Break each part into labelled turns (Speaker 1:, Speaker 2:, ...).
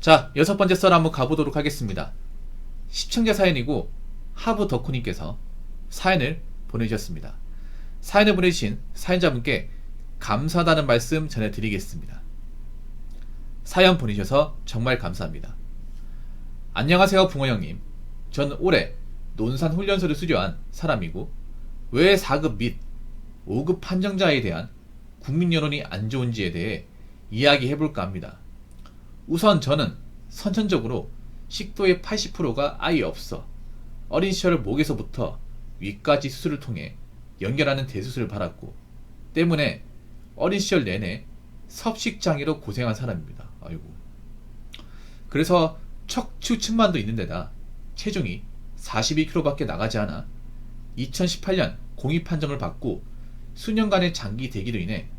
Speaker 1: 자, 여섯 번째 썰 한번 가보도록 하겠습니다. 시청자 사연이고 하부 덕후님께서 사연을 보내주셨습니다. 사연을 보내주신 사연자분께 감사하다는 말씀 전해드리겠습니다. 사연 보내주셔서 정말 감사합니다. 안녕하세요, 붕어 형님. 전 올해 논산 훈련소를 수료한 사람이고 왜 4급 및 5급 판정자에 대한 국민 여론이 안 좋은지에 대해 이야기해볼까 합니다. 우선 저는 선천적으로 식도의 80%가 아예 없어 어린 시절 목에서부터 위까지 수술을 통해 연결하는 대수술을 받았고 때문에 어린 시절 내내 섭식장애로 고생한 사람입니다. 아이고. 그래서 척추 측만도 있는 데다 체중이 42kg밖에 나가지 않아 2018년 공익 판정을 받고 수년간의 장기 대기로 인해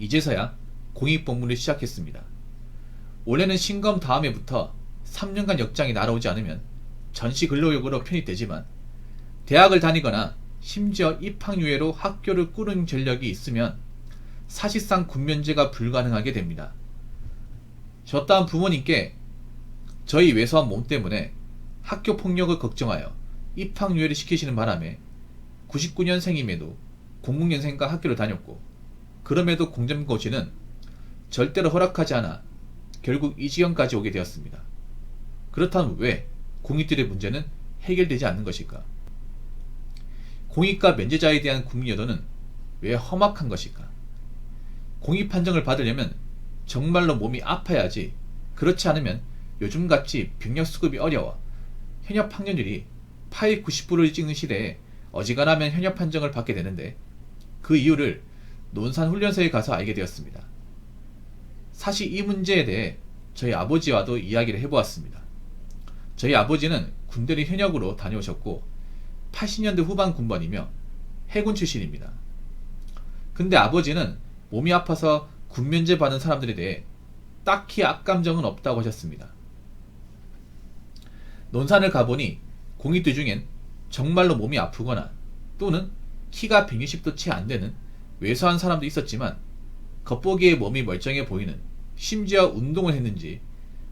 Speaker 1: 이제서야 공익 복무를 시작했습니다. 올해는 신검 다음해부터 3년간 역장이 날아오지 않으면 전시 근로역으로 편입되지만 대학을 다니거나 심지어 입학유예로 학교를 꾸는 전력이 있으면 사실상 군면제가 불가능하게 됩니다. 저 따운 부모님께 저희 왜소한 몸 때문에 학교 폭력을 걱정하여 입학유예를 시키시는 바람에 99년생임에도 00년생과 학교를 다녔고 그럼에도 공점고시는 절대로 허락하지 않아 결국 이 지경까지 오게 되었습니다. 그렇다면 왜 공익들의 문제는 해결되지 않는 것일까? 공익과 면제자에 대한 국민 여론은 왜 험악한 것일까? 공익 판정을 받으려면 정말로 몸이 아파야지 그렇지 않으면 요즘같이 병력 수급이 어려워 현역 학년율이 8, 90%를 찍는 시대에 어지간하면 현역 판정을 받게 되는데 그 이유를 논산 훈련소에 가서 알게 되었습니다. 사실 이 문제에 대해 저희 아버지와도 이야기를 해보았습니다. 저희 아버지는 군대를 현역으로 다녀오셨고 80년대 후반 군번이며 해군 출신입니다. 근데 아버지는 몸이 아파서 군면제 받은 사람들에 대해 딱히 악감정은 없다고 하셨습니다. 논산을 가보니 공익들 중엔 정말로 몸이 아프거나 또는 키가 160도 채 안 되는 왜소한 사람도 있었지만 겉보기에 몸이 멀쩡해 보이는 심지어 운동을 했는지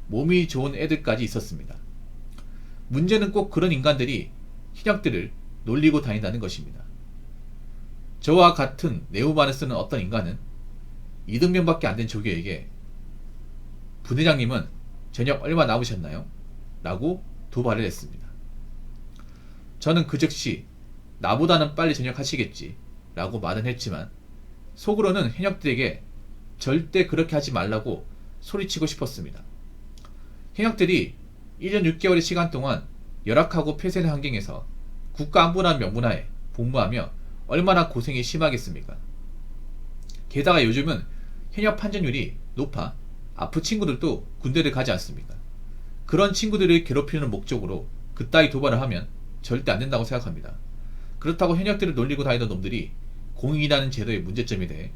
Speaker 1: 몸이 좋은 애들까지 있었습니다. 문제는 꼭 그런 인간들이 현역들을 놀리고 다닌다는 것입니다. 저와 같은 내후반을 쓰는 어떤 인간은 이등병밖에 안 된 조교에게 부대장님은 저녁 얼마 남으셨나요? 라고 도발을 했습니다. 저는 그 즉시 나보다는 빨리 전역하시겠지 라고 말은 했지만 속으로는 현역들에게 절대 그렇게 하지 말라고 소리치고 싶었습니다. 현역들이 1년 6개월의 시간 동안 열악하고 폐쇄된 환경에서 국가안보라는 명분하에 복무하며 얼마나 고생이 심하겠습니까? 게다가 요즘은 현역 판정률이 높아 아프 친구들도 군대를 가지 않습니다. 그런 친구들을 괴롭히는 목적으로 그따위 도발을 하면 절대 안 된다고 생각합니다. 그렇다고 현역들을 놀리고 다니던 놈들이 공익이라는 제도의 문제점에 대해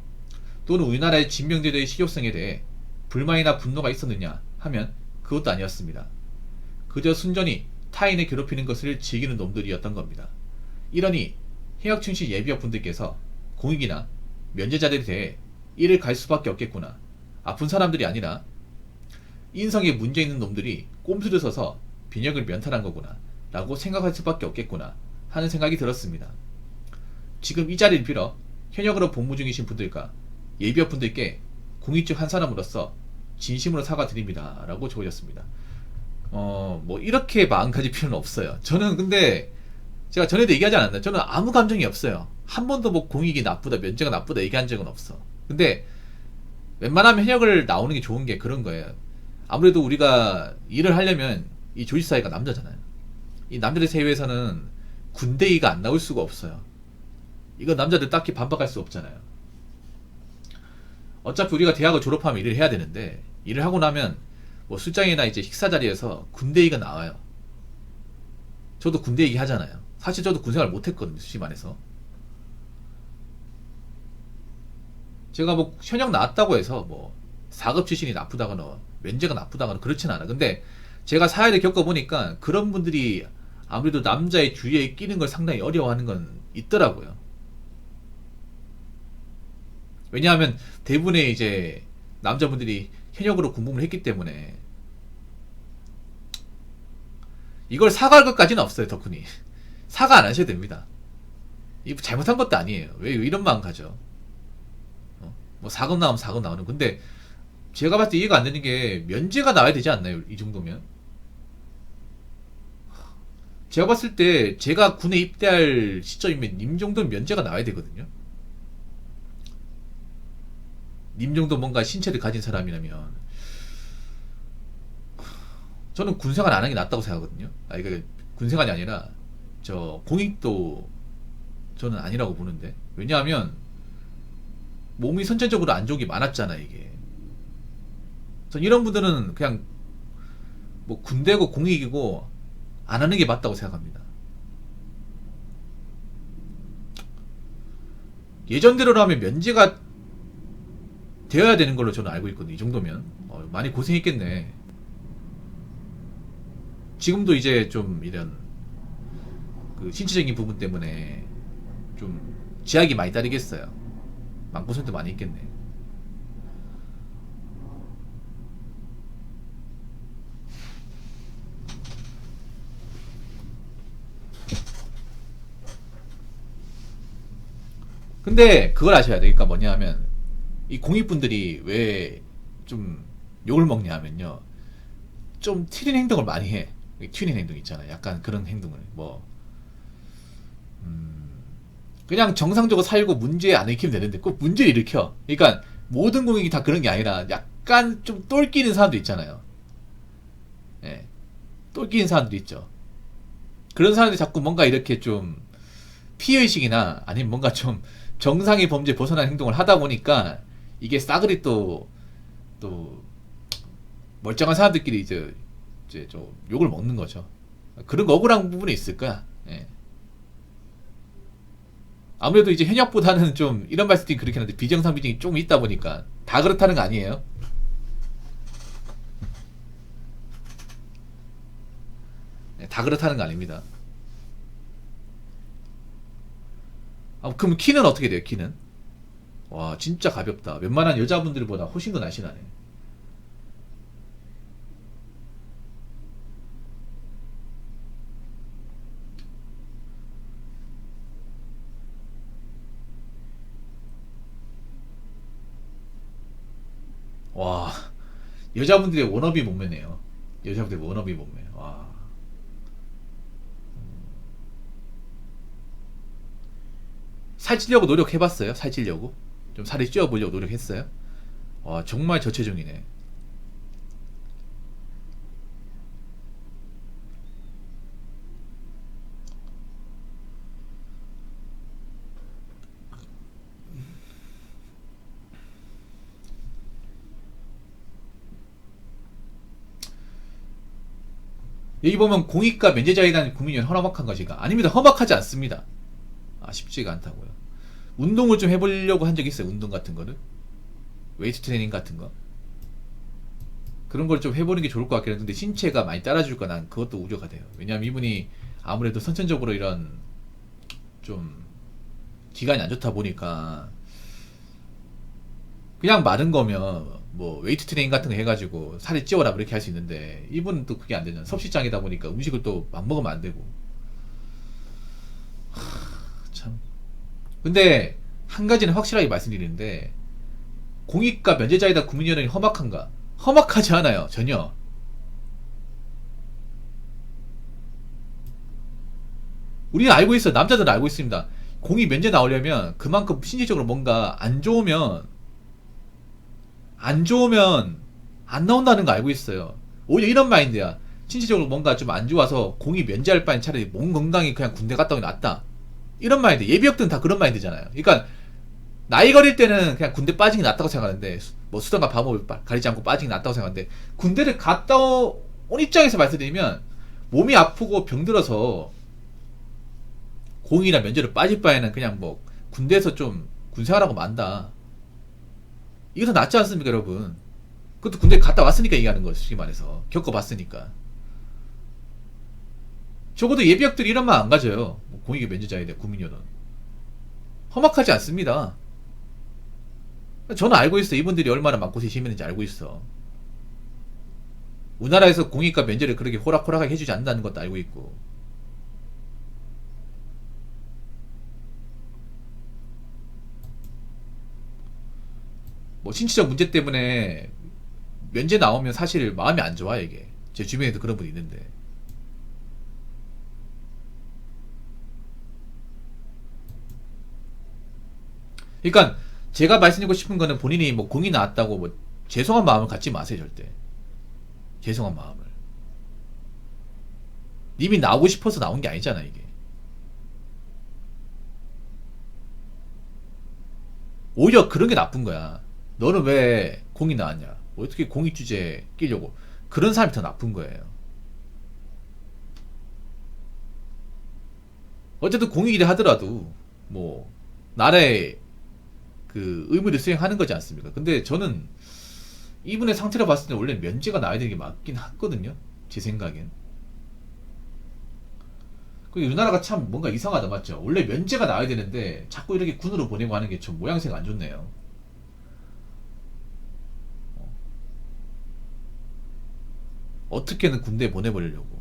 Speaker 1: 또는 우리나라의 진명제도의 실효성에 대해 불만이나 분노가 있었느냐 하면 그것도 아니었습니다. 그저 순전히 타인을 괴롭히는 것을 즐기는 놈들이었던 겁니다. 이러니 해역 충실 예비역 분들께서 공익이나 면제자들에 대해 이를 갈 수밖에 없겠구나. 아픈 사람들이 아니라 인성에 문제 있는 놈들이 꼼수를 써서 빈역을 면탈한 거구나. 라고 생각할 수밖에 없겠구나. 하는 생각이 들었습니다. 지금 이 자리를 빌어 현역으로 복무 중이신 분들과 예비역 분들께 공익적 한 사람으로서 진심으로 사과드립니다. 라고 적으셨습니다. 어, 뭐, 이렇게 마음 가질 필요는 없어요. 저는 근데, 제가 전에도 얘기하지 않았나요? 저는 아무 감정이 없어요. 한 번도 뭐 공익이 나쁘다, 면제가 나쁘다 얘기한 적은 없어. 근데, 웬만하면 현역을 나오는 게 좋은 게 그런 거예요. 아무래도 우리가 일을 하려면 이 조직 사회가 남자잖아요. 이 남자들 사회에서는 군대의가 안 나올 수가 없어요. 이거 남자들 딱히 반박할 수 없잖아요. 어차피 우리가 대학을 졸업하면 일을 해야 되는데 일을 하고 나면 뭐 술장이나 이제 식사 자리에서 군대 얘기가 나와요. 저도 군대 얘기 하잖아요. 사실 저도 군생활 못했거든요. 솔직히 말해서. 제가 뭐 현역 나왔다고 해서 뭐 4급 출신이 나쁘다거나 면제가 나쁘다거나 그렇진 않아. 근데 제가 사회를 겪어보니까 그런 분들이 아무래도 남자의 주위에 끼는 걸 상당히 어려워하는 건 있더라고요. 왜냐하면 대부분의 이제 남자분들이 현역으로 군복무를 했기 때문에 이걸 사과할 것까지는 없어요, 덕분이. 사과 안 하셔도 됩니다. 이 잘못한 것도 아니에요. 왜 이런 마음 가져? 어? 뭐 사금 나오면 사금 나오는. 근데 제가 봤을 때 이해가 안 되는 게 면제가 나와야 되지 않나요? 이 정도면? 제가 봤을 때 제가 군에 입대할 시점이면 님 정도는 면제가 나와야 되거든요. 님 정도 뭔가 신체를 가진 사람이라면 저는 군생활 안 하는 게 낫다고 생각하거든요. 아 이게 군생활이 아니라 저 공익도 저는 아니라고 보는데 왜냐하면 몸이 선천적으로 안 좋은 게 많았잖아 이게. 전 이런 분들은 그냥 뭐 군대고 공익이고 안 하는 게 맞다고 생각합니다. 예전대로라면 면제가 되어야 되는 걸로 저는 알고 있거든요. 이 정도면 어, 많이 고생했겠네. 지금도 이제 좀 이런 그 신체적인 부분 때문에 좀 제약이 많이 따르겠어요. 망고선도 많이 있겠네. 근데 그걸 아셔야 돼. 그러니까 뭐냐 하면 이 공익분들이 왜 좀 욕을 먹냐 하면요. 좀 튀는 행동을 많이 해. 튀는 행동 있잖아. 약간 그런 행동을 뭐 음, 그냥 정상적으로 살고 문제 안 일으키면 되는데 꼭 문제를 일으켜. 그러니까 모든 공익이 다 그런 게 아니라 약간 좀 똘끼는 사람도 있잖아요. 예. 똘끼는 사람도 있죠. 그런 사람들이 자꾸 뭔가 이렇게 좀 피해의식이나 아니면 뭔가 좀 정상의 범죄 벗어난 행동을 하다 보니까 이게 싸그리 또, 또, 멀쩡한 사람들끼리 이제, 이제 좀 욕을 먹는 거죠. 그런 거 억울한 부분이 있을 거야. 예. 아무래도 이제 현역보다는 좀 이런 말씀이 그렇긴 한데 비정상 비정이 좀 있다 보니까 다 그렇다는 거 아니에요? 네, 다 그렇다는 거 아닙니다. 아, 그럼 키는 어떻게 돼요? 키는? 와 진짜 가볍다. 웬만한 여자분들보다 훨씬 더 날씬하네. 와 여자분들의 워너비 몸매네요. 여자분들의 워너비 몸매. 와. 살찌려고 노력해봤어요? 살찌려고? 좀 살이 찌워보려고 노력했어요? 와 정말 저체중이네. 여기 보면 공익과 면제자에 대한 국민이 허락한 것인가? 아닙니다. 험악하지 않습니다. 아, 쉽지가 않다고요. 운동을 좀 해보려고 한적 있어요. 운동 같은 거를. 웨이트 트레이닝 같은 거. 그런 걸 좀 해보는 게 좋을 것 같긴 한데 신체가 많이 따라줄까 난 그것도 우려가 돼요. 왜냐하면 이분이 아무래도 선천적으로 이런 좀 기간이 안 좋다 보니까 그냥 마른 거면 뭐 웨이트 트레이닝 같은 거 해가지고 살이 찌워라 그렇게 할 수 있는데 이분은 또 그게 안 되잖아. 섭식장이다 보니까 음식을 또 막 먹으면 안 되고. 근데 한 가지는 확실하게 말씀드리는데 공익과 면제자이다 국민연합이 험악한가? 험악하지 않아요 전혀. 우리는 알고 있어 남자들은 알고 있습니다. 공익 면제 나오려면 그만큼 신체적으로 뭔가 안 좋으면 안 좋으면 안 나온다는 거 알고 있어요. 오히려 이런 마인드야. 신체적으로 뭔가 좀 안 좋아서 공이 면제할 바엔 차라리 몸 건강히 그냥 군대 갔다 오는 게 낫다. 이런 마인드. 예비역들은 다 그런 마인드잖아요. 그러니까 나이 거릴 때는 그냥 군대 빠지는 게 낫다고 생각하는데 뭐 수단과 방법을 가리지 않고 빠지는 게 낫다고 생각하는데 군대를 갔다 온 입장에서 말씀드리면 몸이 아프고 병들어서 공이나 면제를 빠질 바에는 그냥 뭐 군대에서 좀 군생활하고 만다. 이게 더 낫지 않습니까, 여러분? 그것도 군대 갔다 왔으니까 얘기하는 거죠, 솔직히 말해서. 겪어봤으니까. 적어도 예비역들이 이런 말 안 가져요. 뭐 공익의 면제자에 대해 국민연은. 험악하지 않습니다. 저는 알고 있어. 이분들이 얼마나 마음고생이 심했는지 알고 있어. 우리나라에서 공익과 면제를 그렇게 호락호락하게 해주지 않는다는 것도 알고 있고 뭐 신체적 문제 때문에 면제 나오면 사실 마음이 안 좋아 이게 제 주변에도 그런 분이 있는데 그러니까 제가 말씀드리고 싶은 거는 본인이 뭐 공이 나왔다고 뭐 죄송한 마음을 갖지 마세요 절대. 죄송한 마음을. 님이 나오고 싶어서 나온 게 아니잖아 이게. 오히려 그런 게 나쁜 거야. 너는 왜 공이 나왔냐? 어떻게 공익 주제에 끼려고? 그런 사람이 더 나쁜 거예요. 어쨌든 공익이라 하더라도 뭐 나라의 그 의무를 수행하는 거지 않습니까? 근데 저는 이분의 상태를 봤을 때 원래 면제가 나야 되는 게 맞긴 하거든요. 제 생각엔. 그 우리나라가 참 뭔가 이상하다 맞죠? 원래 면제가 나야 되는데 자꾸 이렇게 군으로 보내고 하는 게 좀 모양새가 안 좋네요. 어. 어떻게는 군대에 보내버리려고.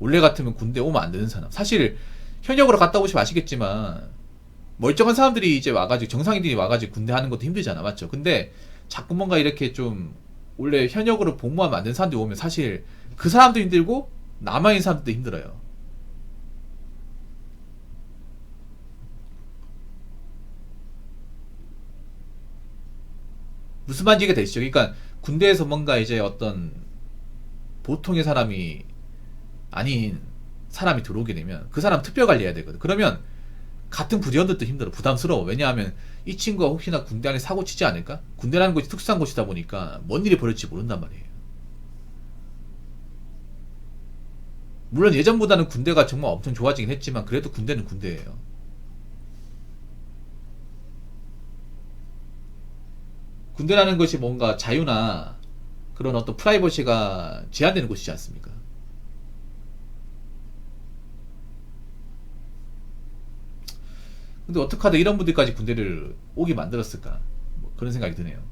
Speaker 1: 원래 같으면 군대 오면 안 되는 사람. 사실 현역으로 갔다 오시면 아시겠지만 멀쩡한 사람들이 이제 와가지고 정상인들이 와가지고 군대 하는 것도 힘들잖아. 맞죠? 근데 자꾸 뭔가 이렇게 좀 원래 현역으로 복무하면 안 되는 사람들이 오면 사실 그 사람도 힘들고 남아있는 사람들도 힘들어요. 무슨 말인지 가 되시죠? 그러니까 군대에서 뭔가 이제 어떤 보통의 사람이 아닌 사람이 들어오게 되면 그 사람 특별 관리해야 되거든. 그러면 같은 부대원들도 힘들어. 부담스러워. 왜냐하면 이 친구가 혹시나 군대 안에 사고 치지 않을까? 군대라는 곳이 특수한 곳이다 보니까 뭔 일이 벌어질지 모른단 말이에요. 물론 예전보다는 군대가 정말 엄청 좋아지긴 했지만 그래도 군대는 군대예요. 군대라는 것이 뭔가 자유나 그런 어떤 프라이버시가 제한되는 곳이지 않습니까 근데 어떻게 하다 이런 분들까지 군대를 오게 만들었을까? 뭐 그런 생각이 드네요.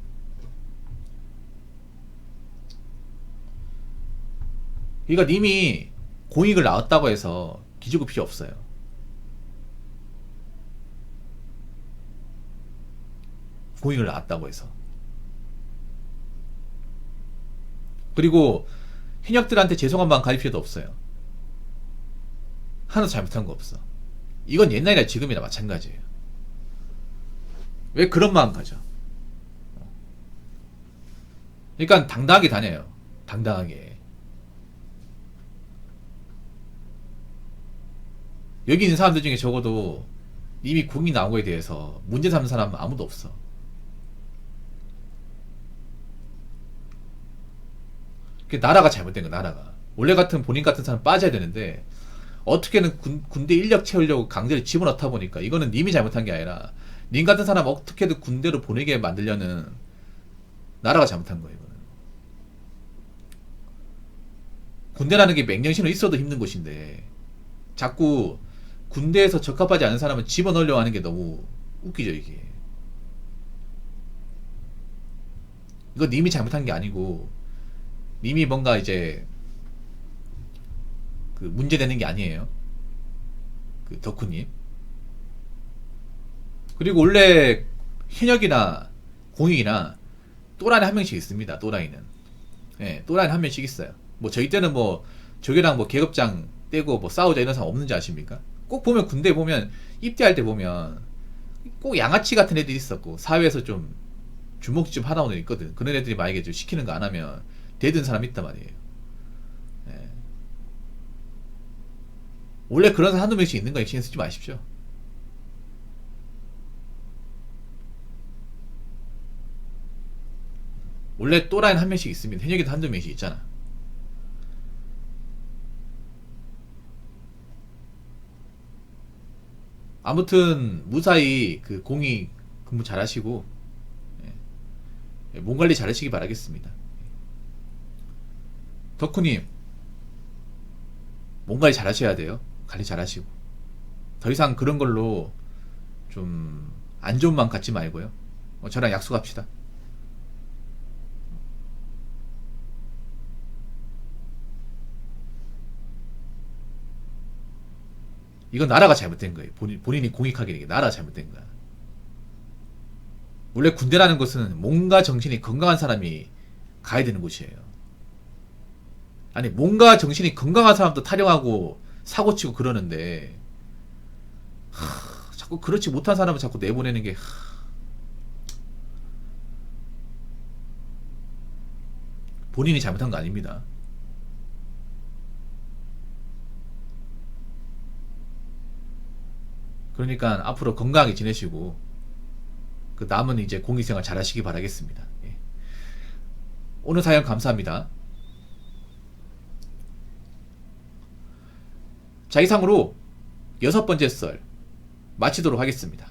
Speaker 1: 그러니까 님이 공익을 나왔다고 해서 기죽을 필요 없어요. 공익을 나왔다고 해서. 그리고 현역들한테 죄송한 마음 가릴 필요도 없어요. 하나도 잘못한 거 없어. 이건 옛날이나 지금이나 마찬가지예요. 왜 그런 마음 가져? 그러니까 당당하게 다녀요. 당당하게. 여기 있는 사람들 중에 적어도 이미 공이 나온 거에 대해서 문제 삼는 사람은 아무도 없어. 그 나라가 잘못된 거야, 나라가. 원래 같은 본인 같은 사람 빠져야 되는데 어떻게는 군, 군대 인력 채우려고 강제로 집어넣다 보니까 이거는 님이 잘못한 게 아니라 님 같은 사람 어떻게든 군대로 보내게 만들려는 나라가 잘못한 거예요. 이거는. 군대라는 게 맹령신으로 있어도 힘든 곳인데 자꾸 군대에서 적합하지 않은 사람을 집어넣으려고 하는 게 너무 웃기죠 이게. 이거 님이 잘못한 게 아니고 님이 뭔가 이제 그 문제되는 게 아니에요. 그 덕후님. 그리고 원래 현역이나 공익이나 또라이 한 명씩 있습니다. 또라이는. 예, 또라이 한 명씩 있어요. 뭐 저희 때는 뭐 저기랑 뭐 계급장 떼고 뭐 싸우자 이런 사람 없는지 아십니까? 꼭 보면 군대 보면 입대할 때 보면 꼭 양아치 같은 애들이 있었고 사회에서 좀좀 하다 오는 있거든. 그런 애들이 만약에 좀 시키는 거 안 하면 대든 사람 있단 말이에요. 원래 그런 한두 명씩 있는 거니까 신경 쓰지 마십시오. 원래 또라이는 한 명씩 있습니다. 현역에도 한두 명씩 있잖아. 아무튼 무사히 그 공이 근무 잘하시고 예. 몸 관리 잘하시기 바라겠습니다. 덕후님 몸 관리 잘하셔야 돼요. 관리 잘하시고 더 이상 그런 걸로 좀 안 좋은 마음 갖지 말고요. 어, 저랑 약속합시다. 이건 나라가 잘못된 거예요. 본인, 본인이 공익하게 되게 나라가 잘못된 거야. 원래 군대라는 것은 몸과 정신이 건강한 사람이 가야 되는 곳이에요. 아니, 몸과 정신이 건강한 사람도 타령하고 사고치고 그러는데 하, 자꾸 그렇지 못한 사람을 자꾸 내보내는 게 하, 본인이 잘못한 거 아닙니다. 그러니까 앞으로 건강하게 지내시고 그 남은 이제 공익생활 잘 하시기 바라겠습니다. 예. 오늘 사연 감사합니다. 자, 이상으로 여섯 번째 썰 마치도록 하겠습니다.